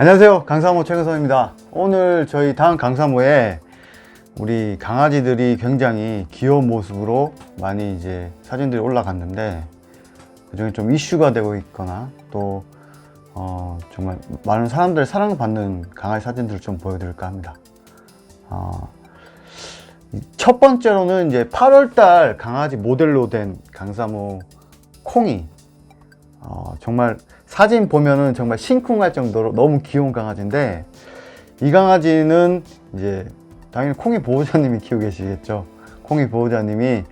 안녕하세요. 강사모 최근선입니다. 오늘 저희 다음 강사모에 우리 강아지들이 굉장히 귀여운 모습으로 많이 이제 사진들이 올라갔는데 그중에 좀 이슈가 되고 있거나 또 어, 정말 많은 사람들 사랑받는 강아지 사진들을 좀 보여드릴까 합니다. 어, 이첫 번째로는 이제 8월달 강아지 모델로 된 강사모 콩이 어, 정말 사진 보면은 정말 심쿵할 정도로 너무 귀여운 강아지인데 이 강아지는 이제 당연히 콩이 보호자님이 키우고 계시겠죠. 콩이 보호자님이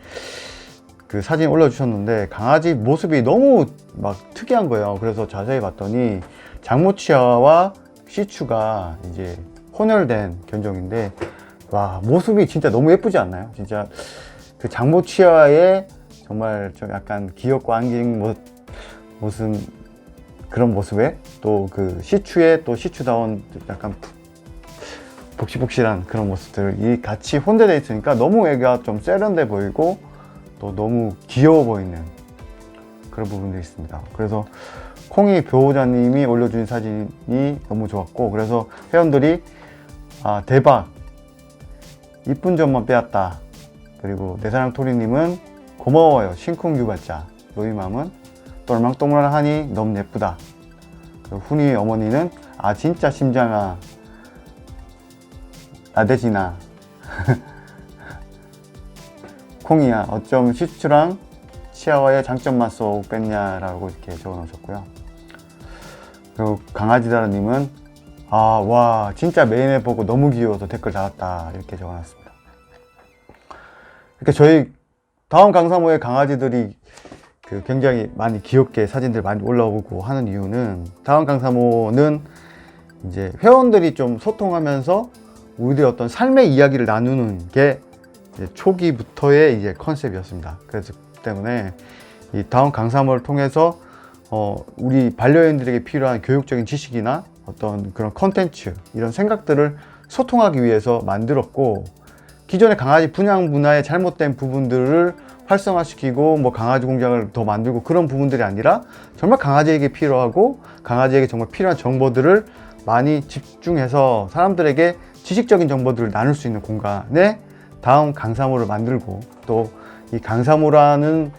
그 사진 올려주셨는데 강아지 모습이 너무 막 특이한 거예요. 그래서 자세히 봤더니 장모치아와 시추가 이제 혼혈된 견종인데 와 모습이 진짜 너무 예쁘지 않나요? 진짜 그 장모치아의 정말 좀 약간 귀엽고 안긴 모, 무슨 그런 모습에 또 그 시추의 또 시추다운 약간 푹- 복실복실한 그런 모습들이 같이 혼재되어 있으니까 너무 애가 좀 세련돼 보이고 또 너무 귀여워 보이는 그런 부분들이 있습니다. 그래서 콩이 보호자님이 올려준 사진이 너무 좋았고 그래서 회원들이 아 대박! 이쁜 점만 빼앗다. 그리고 내 사랑 토리님은 고마워요. 심쿵 유발자. 로이맘은 똘망똘망하니 너무 예쁘다. 그리고 훈이 어머니는 아 진짜 심장아. 나대지나 콩이야 어쩜 시추랑 치아와의 장점만 쏙 뺐냐라고 이렇게 적어 놓으셨고요. 그리고 강아지다라님은 아 와 진짜 메인에 보고 너무 귀여워서 댓글 달았다. 이렇게 적어놨습니다. 이렇게 저희 다음 강사모의 강아지들이 그 굉장히 많이 귀엽게 사진들 많이 올라오고 하는 이유는 다음 강사모는 이제 회원들이 좀 소통하면서 우리들의 어떤 삶의 이야기를 나누는 게 이제 초기부터의 이제 컨셉이었습니다. 그래서 때문에 이 다음 강사모를 통해서 어 우리 반려인들에게 필요한 교육적인 지식이나 어떤 그런 컨텐츠 이런 생각들을 소통하기 위해서 만들었고 기존의 강아지 분양 문화의 잘못된 부분들을 활성화시키고 뭐 강아지 공장을 더 만들고 그런 부분들이 아니라 정말 강아지에게 필요하고 강아지에게 정말 필요한 정보들을 많이 집중해서 사람들에게 지식적인 정보들을 나눌 수 있는 공간에 다음 강사모를 만들고 또 이 강사모라는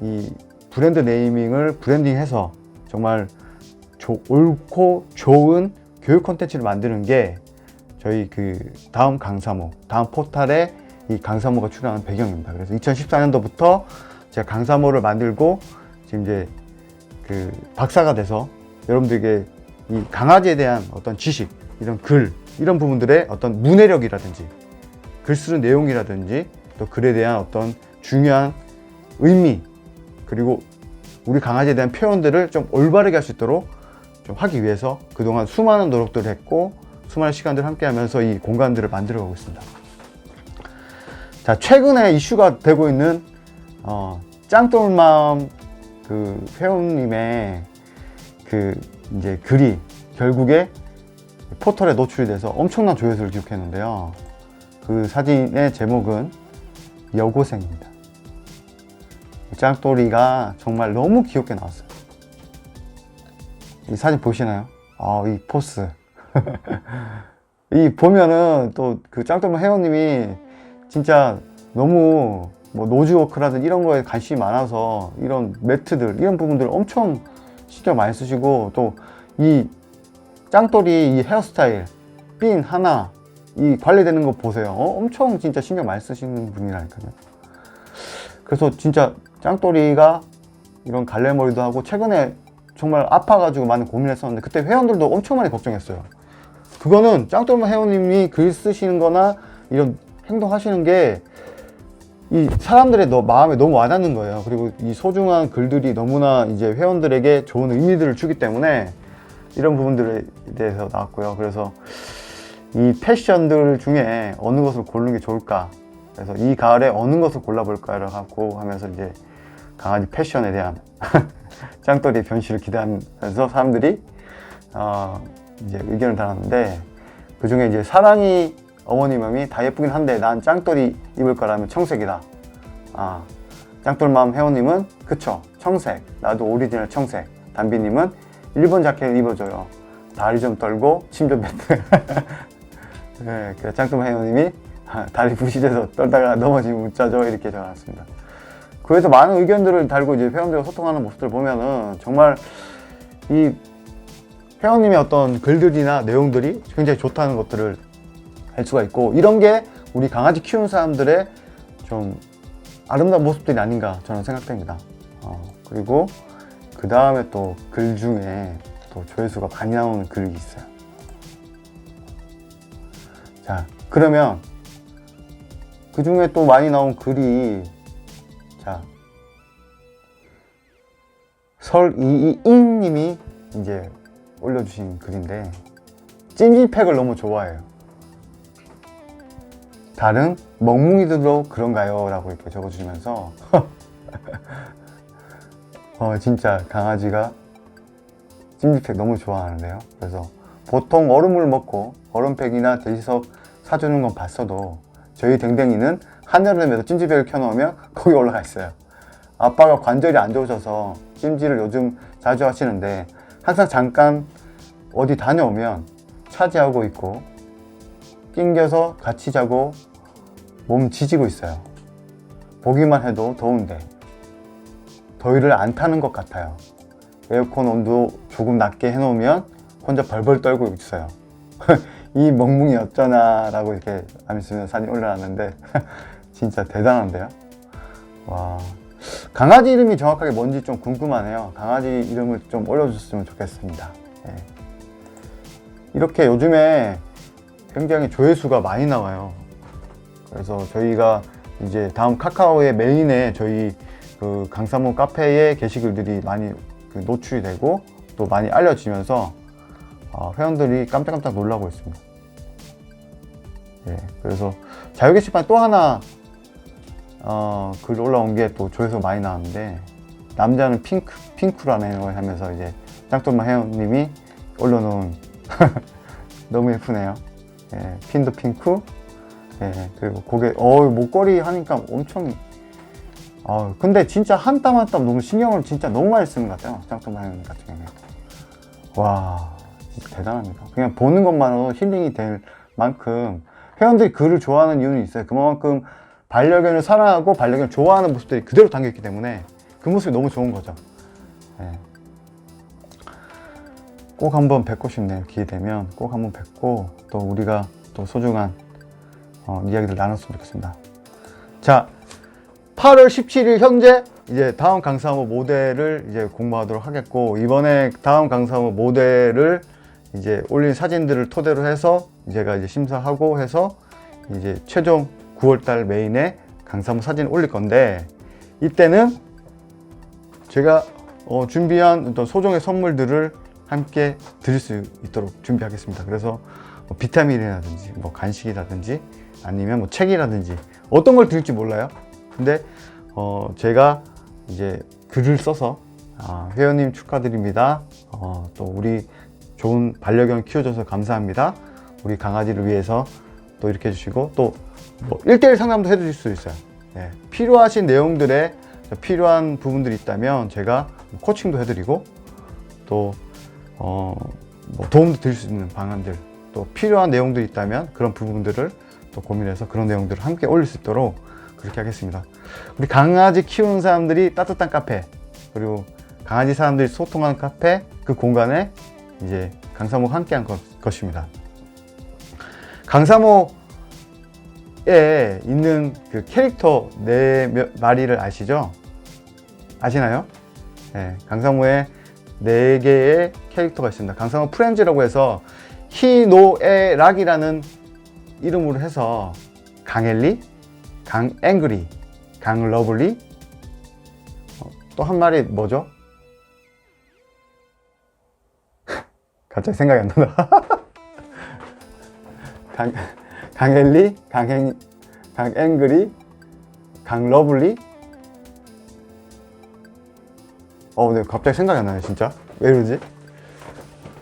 이 브랜드 네이밍을 브랜딩해서 정말 조- 옳고 좋은 교육 콘텐츠를 만드는 게 저희 그 다음 강사모, 다음 포탈에 이 강사모가 출연하는 배경입니다. 그래서 2014년도부터 제가 강사모를 만들고 지금 이제 그 박사가 돼서 여러분들에게 이 강아지에 대한 어떤 지식, 이런 글, 이런 부분들의 어떤 문해력이라든지 글 쓰는 내용이라든지 또 글에 대한 어떤 중요한 의미 그리고 우리 강아지에 대한 표현들을 좀 올바르게 할 수 있도록 좀 하기 위해서 그동안 수많은 노력들을 했고 수많은 시간들을 함께 하면서 이 공간들을 만들어 가고 있습니다. 자, 최근에 이슈가 되고 있는 어, 짱돌맘 그 회원님의 그 이제 글이 결국에 포털에 노출이 돼서 엄청난 조회수를 기록했는데요. 그 사진의 제목은 여고생입니다. 짱돌이가 정말 너무 귀엽게 나왔어요. 이 사진 보시나요? 아, 이 포스. 이 보면은 또 그 짱돌만 회원님이 진짜 너무 뭐 노즈워크라든 이런 거에 관심이 많아서 이런 매트들 이런 부분들 엄청 신경 많이 쓰시고 또 이 짱돌이 이 헤어스타일 핀 하나 이 관리되는 거 보세요 어? 엄청 진짜 신경 많이 쓰시는 분이라니까요 그래서 진짜 짱돌이가 이런 갈래머리도 하고 최근에 정말 아파가지고 많이 고민했었는데 그때 회원들도 엄청 많이 걱정했어요 그거는 짱돌만 회원님이 글 쓰시는 거나 이런 행동하시는 게 이 사람들의 너, 마음에 너무 와닿는 거예요. 그리고 이 소중한 글들이 너무나 이제 회원들에게 좋은 의미들을 주기 때문에 이런 부분들에 대해서 나왔고요. 그래서 이 패션들 중에 어느 것을 고르는 게 좋을까? 그래서 이 가을에 어느 것을 골라볼까를 하고 하면서 이제 강아지 패션에 대한 짱돌이 변신을 기대하면서 사람들이 어, 이제 의견을 달았는데 그 중에 이제 사랑이 어머니 맘이 다 예쁘긴 한데 난 짱돌이 입을 거라면 청색이다. 아, 짱돌맘 회원님은 그쵸 청색 나도 오리지널 청색 담비님은 일본 자켓 입어줘요 다리 좀 떨고 침좀 뱉는. 네, 그 짱뚱 회원님이 다리 부시돼서 떨다가 넘어지면 웃자죠 이렇게 적어놨습니다. 그래서 많은 의견들을 달고 이제 회원들과 소통하는 모습들 보면은 정말 이 회원님의 어떤 글들이나 내용들이 굉장히 좋다는 것들을 알 수가 있고 이런 게 우리 강아지 키우는 사람들의 좀 아름다운 모습들이 아닌가 저는 생각됩니다. 어, 그리고 그 다음에 또 글 중에 또 조회수가 많이 나오는 글이 있어요. 자, 그러면 그 중에 또 많이 나온 글이 자 설이이잉님이 이제 올려주신 글인데 찜질팩을 너무 좋아해요. 다른 멍뭉이들도 그런가요? 라고 이렇게 적어주시면서 어, 진짜 강아지가 찜질팩 너무 좋아하는데요. 그래서 보통 얼음물 먹고 얼음팩이나 대리석 사주는 건 봤어도 저희 댕댕이는 한여름에도 찜질팩을 켜놓으면 거기 올라가 있어요. 아빠가 관절이 안 좋으셔서 찜질을 요즘 자주 하시는데 항상 잠깐 어디 다녀오면 차지하고 있고 낑겨서 같이 자고 몸 지지고 있어요. 보기만 해도 더운데 더위를 안 타는 것 같아요. 에어컨 온도 조금 낮게 해놓으면 혼자 벌벌 떨고 있어요. 이 멍뭉이 어쩌나 라고 이렇게 하면서 사진 올려놨는데 진짜 대단한데요. 와 강아지 이름이 정확하게 뭔지 좀 궁금하네요. 강아지 이름을 좀 올려주셨으면 좋겠습니다. 예. 이렇게 요즘에 굉장히 조회수가 많이 나와요. 그래서 저희가 이제 다음 카카오의 메인에 저희 그 강사모 카페의 게시글들이 많이 그 노출이 되고 또 많이 알려지면서 어, 회원들이 깜짝깜짝 놀라고 있습니다. 예, 그래서 자유 게시판 또 하나 어, 글 올라온 게 또 조회수 많이 나왔는데 남자는 핑크 핑크라는 걸 하면서 이제 짱돌마 회원님이 올려놓은 너무 예쁘네요. 예, 핀도 핑크. 예, 그리고 고개 어 목걸이 하니까 엄청 어 근데 진짜 한 땀 한 땀 너무 신경을 진짜 너무 많이 쓰는 것 같아요. 짱돌마 회원님 같은 경우에. 와 진짜 대단합니다. 그냥 보는 것만으로 힐링이 될 만큼 회원들이 글을 좋아하는 이유는 있어요. 그만큼 반려견을 사랑하고 반려견을 좋아하는 모습들이 그대로 담겨있기 때문에 그 모습이 너무 좋은 거죠. 예. 꼭 한번 뵙고 싶네요. 기회 되면 꼭 한번 뵙고 또 우리가 또 소중한 어, 이야기들 나눴으면 좋겠습니다. 자, 8월 17일 현재 이제 다음 강사모 모델을 이제 공부하도록 하겠고 이번에 다음 강사모 모델을 이제 올린 사진들을 토대로 해서 제가 이제 심사하고 해서 이제 최종 9월달 메인에 강사모 사진을 올릴 건데 이때는 제가 어, 준비한 어떤 소정의 선물들을 함께 드릴 수 있도록 준비하겠습니다. 그래서 뭐 비타민이라든지 뭐 간식이라든지 아니면 뭐 책이라든지 어떤 걸 드릴지 몰라요. 근데 어, 제가 이제 글을 써서 아, 회원님 축하드립니다. 어, 또 우리 좋은 반려견 키워줘서 감사합니다. 우리 강아지를 위해서 또 이렇게 해주시고 또 뭐 1대1 상담도 해주실 수 있어요. 네, 필요하신 내용들에 필요한 부분들이 있다면 제가 뭐 코칭도 해드리고 또 어, 뭐 도움도 드릴 수 있는 방안들 또 필요한 내용들이 있다면 그런 부분들을 또 고민해서 그런 내용들을 함께 올릴 수 있도록 그렇게 하겠습니다. 우리 강아지 키우는 사람들이 따뜻한 카페 그리고 강아지 사람들이 소통하는 카페 그 공간에 이제 강사모 함께한 것입니다. 강사모에 있는 그 캐릭터 네 마리를 아시죠? 아시나요? 네, 강사모의 4개의 캐릭터가 있습니다. 강상호 프렌즈라고 해서 히노에락이라는 이름으로 해서 강엘리, 강앵그리, 강러블리 어, 또한 마리 뭐죠? 갑자기 생각이 안 난다. 강, 강엘리, 강행, 강앵그리, 강러블리 어, 네, 갑자기 생각이 안 나네, 진짜. 왜 이러지?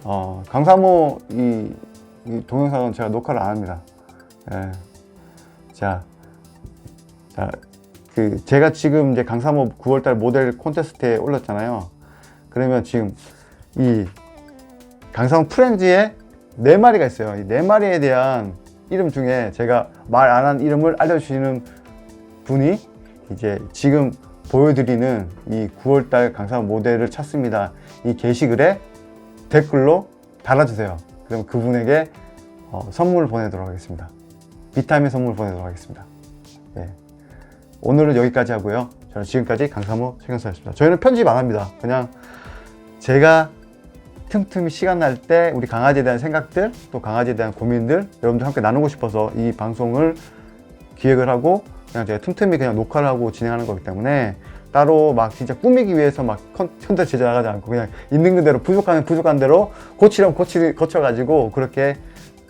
어, 강사모 이, 이 동영상은 제가 녹화를 안 합니다. 예. 자, 자, 그 제가 지금 이제 강사모 9월달 모델 콘테스트에 올렸잖아요. 그러면 지금 이 강사모 프렌즈에 네 마리가 있어요. 이 네 마리에 대한 이름 중에 제가 말 안 한 이름을 알려주시는 분이 이제 지금 보여드리는 이 9월달 강사모 모델을 찾습니다. 이 게시글에 댓글로 달아주세요. 그럼 그분에게 어, 선물을 보내도록 하겠습니다. 비타민 선물 보내도록 하겠습니다. 예. 오늘은 여기까지 하고요. 저는 지금까지 강사모 최경사였습니다. 저희는 편집 안 합니다. 그냥 제가 틈틈이 시간 날 때 우리 강아지에 대한 생각들 또 강아지에 대한 고민들 여러분들 함께 나누고 싶어서 이 방송을 기획을 하고 그냥 제가 틈틈이 그냥 녹화를 하고 진행하는 거기 때문에 따로 막 진짜 꾸미기 위해서 막 컨- 컨텐츠 제작하지 않고 그냥 있는 그대로 부족하면 부족한 대로 고치려면 고치, 고쳐가지고 그렇게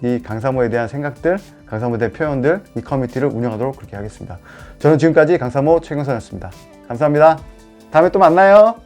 이 강사모에 대한 생각들, 강사모에 대한 표현들, 이 커뮤니티를 운영하도록 그렇게 하겠습니다. 저는 지금까지 강사모 최경선이었습니다. 감사합니다. 다음에 또 만나요.